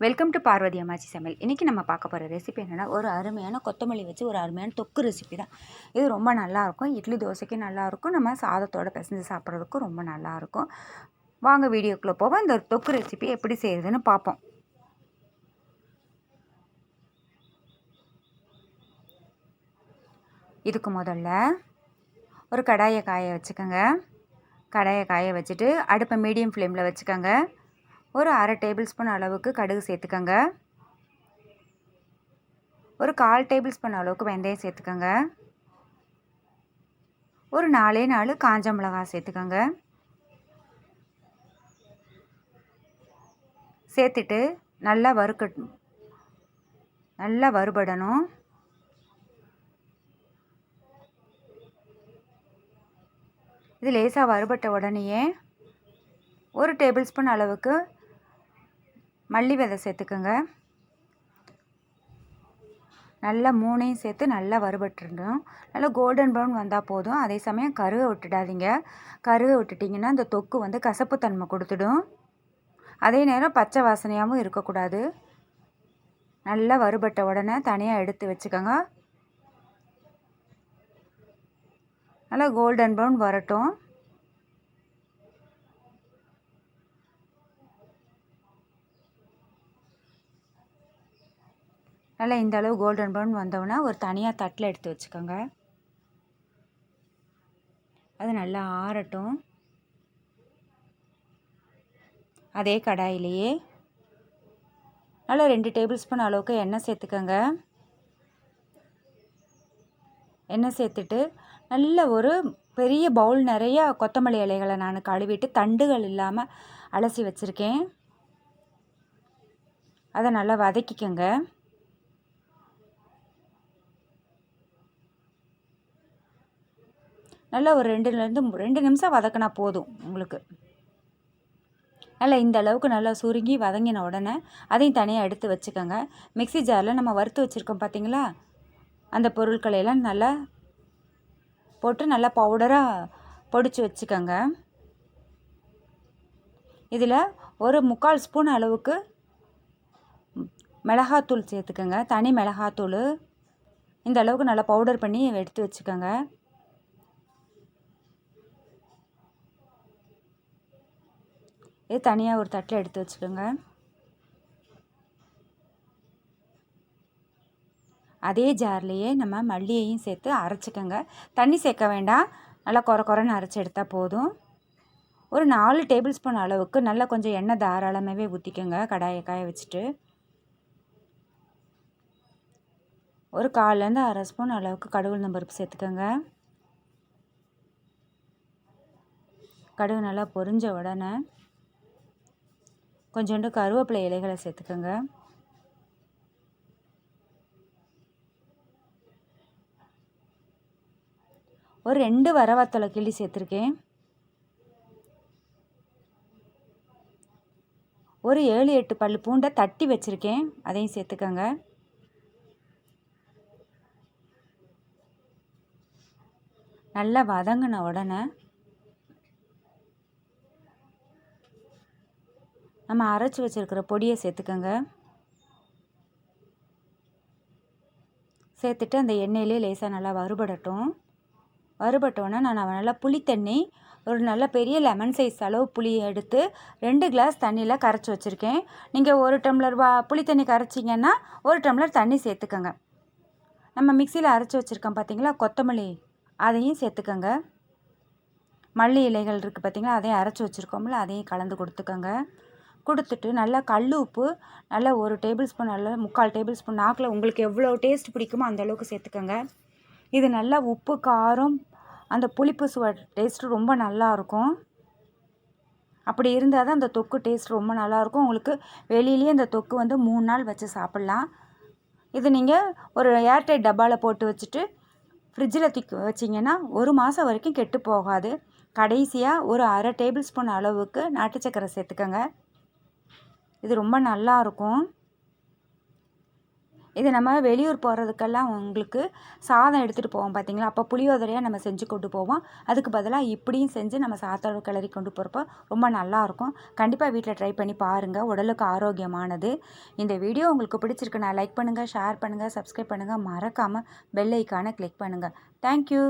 Welcome to Parvati அம்மாச்சி சமையல் இன்றைக்கி நம்ம பார்க்க போகிற ரெசிபி என்னென்னா ஒரு அருமையான கொத்தமல்லி வச்சு ஒரு அருமையான தொக்கு ரெசிபி தான். இது ரொம்ப நல்லாயிருக்கும் இட்லி தோசைக்கு நல்லாயிருக்கும் நம்ம சாதத்தோட பிசைஞ்சு சாப்பிட்றதுக்கும் ரொம்ப நல்லாயிருக்கும் வாங்க வீடியோக்குள்ளே போவோம். இந்த தொக்கு ரெசிபி எப்படி செய்கிறதுன்னு பார்ப்போம். இதுக்கு முதல்ல ஒரு கடாயை காய வச்சுக்கோங்க. கடாயை காய வச்சுட்டு அடுப்பை மீடியம் ஃப்ளேமில் வச்சுக்கோங்க. ஒரு அரை டேபிள் ஸ்பூன் அளவுக்கு கடுகு சேர்த்துக்கோங்க. ஒரு கால் டேபிள் ஸ்பூன் அளவுக்கு வெந்தயம் சேர்த்துக்கோங்க. ஒரு நாலே நாலு காஞ்ச மிளகாய் சேர்த்துக்கோங்க. சேர்த்துட்டு நல்லா வறுக்க நல்லா வறுபடணும். இது லேசாக வறுபட்ட உடனேயே ஒரு டேபிள் ஸ்பூன் அளவுக்கு மல்லி விதை சேர்த்துக்கோங்க. நல்லா மூணையும் சேர்த்து நல்லா வறுபட்டுருணும் நல்லா கோல்டன் ப்ரௌன் வந்தால் போதும். அதே சமயம் கருவை விட்டுடாதீங்க. கருவை விட்டுட்டிங்கன்னா அந்த தொக்கு வந்து கசப்புத்தன்மை கொடுத்துடும். அதே நேரம் பச்சை வாசனையாகவும் இருக்கக்கூடாது. நல்லா வறுபட்ட உடனே தனியாக எடுத்து வச்சுக்கோங்க. நல்லா கோல்டன் ப்ரௌன் வரட்டும். நல்லா இந்த அளவு கோல்டன் ப்ரௌன் வந்தோடனே ஒரு தனியாக தட்டில் எடுத்து வச்சுக்கோங்க. அது நல்லா ஆறட்டும். அதே கடாயிலேயே நல்லா ரெண்டு டேபிள் ஸ்பூன் அளவுக்கு எண்ணெய் சேர்த்துக்கோங்க. எண்ணெய் சேர்த்துட்டு நல்ல ஒரு பெரிய பவுல் நிறைய கொத்தமல்லி இலைகளை நான் கழுவிட்டு தண்டுகள் இல்லாமல் அலசி வச்சுருக்கேன். அதை நல்லா வதக்கிக்கோங்க. நல்லா ஒரு ரெண்டுலேருந்து ரெண்டு நிமிஷம் வதக்கினா போதும் உங்களுக்கு. நல்லா இந்த அளவுக்கு நல்லா சுருங்கி வதங்கின உடனே அதையும் தனியாக எடுத்து வச்சுக்கோங்க. மிக்சி ஜாரில் நம்ம வறுத்து வச்சுருக்கோம் பார்த்தீங்களா அந்த பொருட்களையெல்லாம் நல்லா போட்டு நல்லா பவுடராக பொடிச்சு வச்சுக்கோங்க. இதில் ஒரு முக்கால் ஸ்பூன் அளவுக்கு மிளகாத்தூள் சேர்த்துக்கோங்க. தனி மிளகாத்தூள். இந்த அளவுக்கு நல்லா பவுடர் பண்ணி எடுத்து வச்சுக்கோங்க. இது தனியாக ஒரு தட்டில் எடுத்து வச்சுக்கோங்க. அதே ஜார்லேயே நம்ம மல்லியையும் சேர்த்து அரைச்சிக்கோங்க. தண்ணி சேர்க்க வேண்டாம். நல்லா குறை குறைன்னு அரைச்சி எடுத்தால் போதும். ஒரு நாலு டேபிள் ஸ்பூன் அளவுக்கு நல்லா கொஞ்சம் எண்ணெய் தாராளமாகவே ஊற்றிக்கோங்க கடாயை காய வச்சுட்டு. ஒரு கால்லேருந்து அரை ஸ்பூன் அளவுக்கு கடுகு பருப்பு சேர்த்துக்கோங்க. கடுகு நல்லா பொரிஞ்ச உடனே கொஞ்சோண்டு கருவேப்பிலை இலைகளை சேர்த்துக்கோங்க. ஒரு ரெண்டு வரவாத்தலை கிள்ளி சேர்த்துருக்கேன். ஒரு ஏழு எட்டு பல் பூண்டை தட்டி வச்சுருக்கேன். அதையும் சேர்த்துக்கோங்க. நல்லா வதங்கின உடனே நம்ம அரைச்சி வச்சுருக்கிற பொடியை சேர்த்துக்கோங்க. சேர்த்துட்டு அந்த எண்ணெயிலே லேசாக நல்லா வறுபடட்டும். வறுபட்டோன்னே நான் நல்லா புளித்தண்ணி ஒரு நல்ல பெரிய லெமன் சைஸ் அளவு புளி எடுத்து ரெண்டு கிளாஸ் தண்ணியில் கரைச்சி வச்சுருக்கேன். நீங்கள் ஒரு டம்ளர் வா புளி தண்ணி கரைச்சிங்கன்னா ஒரு டம்ளர் தண்ணி சேர்த்துக்கோங்க. நம்ம மிக்சியில் அரைச்சி வச்சுருக்கோம் பார்த்தீங்களா கொத்தமல்லி அதையும் சேர்த்துக்கோங்க. மல்லி இலைகள் இருக்குது பார்த்திங்களா அதையும் அரைச்சி வச்சுருக்கோம்ல அதையும் கலந்து கொடுத்துக்கோங்க. கொடுத்துட்டு நல்லா கல் உப்பு நல்லா ஒரு டேபிள் ஸ்பூன் நல்லா முக்கால் டேபிள் ஸ்பூன் நாக்கில் உங்களுக்கு எவ்வளோ டேஸ்ட் பிடிக்குமோ அந்தளவுக்கு சேர்த்துக்கோங்க. இது நல்லா உப்பு காரம் அந்த புளிப்பு சுவை டேஸ்ட்டு ரொம்ப நல்லாயிருக்கும் அப்படி இருந்தால் தான் அந்த தொக்கு டேஸ்ட் ரொம்ப நல்லாயிருக்கும் உங்களுக்கு வெளியிலேயே அந்த தொக்கு வந்து மூணு நாள் வச்சு சாப்பிட்லாம். இது நீங்கள் ஒரு ஏர்டைட் டப்பாவில் போட்டு வச்சுட்டு ஃப்ரிட்ஜில் தூக்கி வச்சிங்கன்னா ஒரு மாதம் வரைக்கும் கெட்டு போகாது. கடைசியாக ஒரு அரை டேபிள் ஸ்பூன் அளவுக்கு நாட்டு சக்கரை சேர்த்துக்கோங்க. இது ரொம்ப நல்லா இருக்கும் இது நம்ம வெளியூர் போகிறதுக்கெல்லாம் உங்களுக்கு சாதம் எடுத்துகிட்டு போவோம் பார்த்தீங்களா அப்போ புளியோதரையாக நம்ம செஞ்சு கொண்டு போவோம். அதுக்கு பதிலாக இப்படியும் செஞ்சு நம்ம சாத்தோட கிளறி கொண்டு போகிறப்ப ரொம்ப நல்லாயிருக்கும் கண்டிப்பாக வீட்டில் ட்ரை பண்ணி பாருங்கள் உடலுக்கு ஆரோக்கியமானது. இந்த வீடியோ உங்களுக்கு பிடிச்சிருக்குன்னா லைக் பண்ணுங்கள் ஷேர் பண்ணுங்கள் சப்ஸ்கிரைப் பண்ணுங்கள் மறக்காமல் பெல் ஐக்கானை கிளிக் பண்ணுங்கள் தேங்க்யூ